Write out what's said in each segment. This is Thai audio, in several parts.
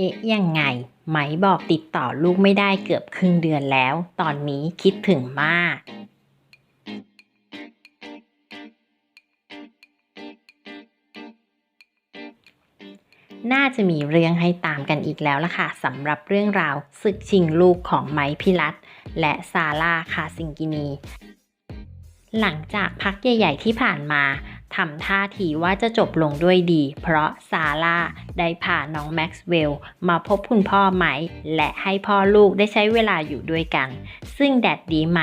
เอ๊ะยังไง ไหมบอกติดต่อลูกไม่ได้เกือบครึ่งเดือนแล้ว ตอนนี้คิดถึงมาก น่าจะมีเรื่องให้ตามกันอีกแล้วล่ะค่ะสำหรับเรื่องราวศึกชิงลูกของไมพิรัตและซาร่าคาซิงกินี หลังจากพักใหญ่ ๆ ที่ผ่านมา ทำท่าทีว่าจะจบลงด้วยดี เพราะซาร่าได้พาน้องแม็กซ์เวลล์มาพบคุณพ่อไหม และให้พ่อลูกได้ใช้เวลาอยู่ด้วยกัน ซึ่งแดดดีไหม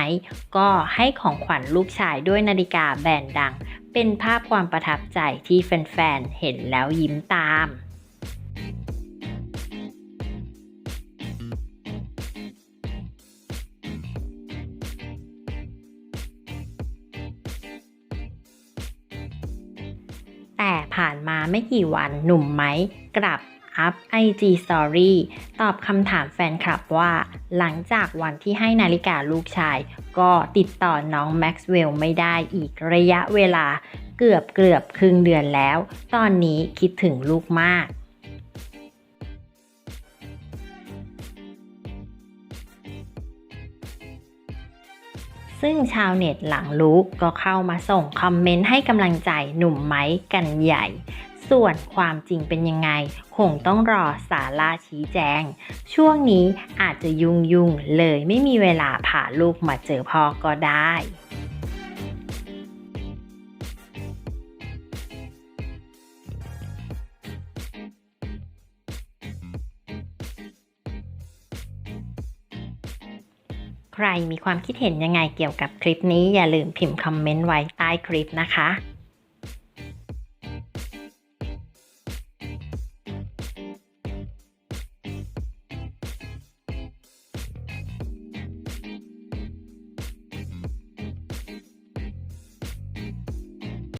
ก็ให้ของขวัญลูกชายด้วยนาฬิกาแบรนด์ดัง เป็นภาพความประทับใจที่แฟนๆ เห็นแล้วยิ้มตาม แต่ผ่านมาไม่กี่วันหนุ่มไม้กลับอัพ IG Story ตอบคำถามแฟนคลับว่า หลังจากวันที่ให้นาฬิกาลูกชาย ก็ติดต่อน้องแม็กซ์เวลล์ไม่ได้อีกระยะเวลาเกือบเกือบครึ่งเดือนแล้ว ตอนนี้คิดถึงลูกมาก ซึ่งชาวเน็ตหลังรู้ก็เข้ามาส่งคอมเมนต์ให้กำลังใจหนุ่มไม้กันใหญ่ ส่วนความจริงเป็นยังไง คงต้องรอสาราชี้แจง ช่วงนี้อาจจะยุ่งยุ่งเลยไม่มีเวลาพาลูกมาเจอพ่อก็ได้ ใครมีความคิดเห็นยังไงเกี่ยวกับคลิปนี้อย่าลืมพิมพ์คอมเมนต์ไว้ใต้คลิปนะคะ